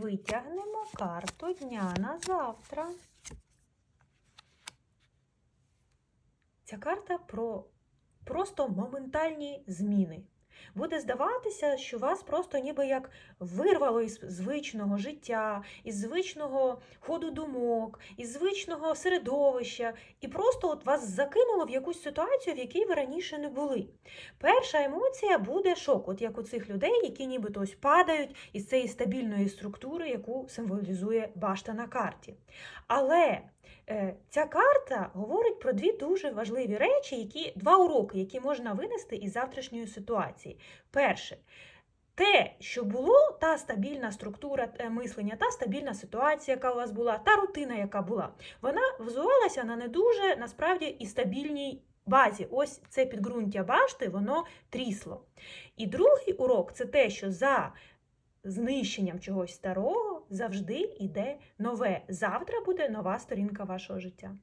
Витягнемо карту дня на завтра. Ця карта про просто моментальні зміни. Буде здаватися, що вас просто ніби як вирвало із звичного життя, із звичного ходу думок, із звичного середовища, і просто от вас закинуло в якусь ситуацію, в якій ви раніше не були. Перша емоція буде шок, от як у цих людей, які нібито ось падають із цієї стабільної структури, яку символізує башта на карті. Але е, ця карта говорить про дві дуже важливі речі, які два уроки, які можна винести із завтрашньої ситуації. Перше, те, що було, та стабільна структура е, мислення, та стабільна ситуація, яка у вас була, та рутина, яка була, вона взувалася на не дуже насправді і стабільній базі. Ось це підґрунтя башти, воно трісло. І другий урок це те, що за знищенням чогось старого завжди йде нове. Завтра буде нова сторінка вашого життя.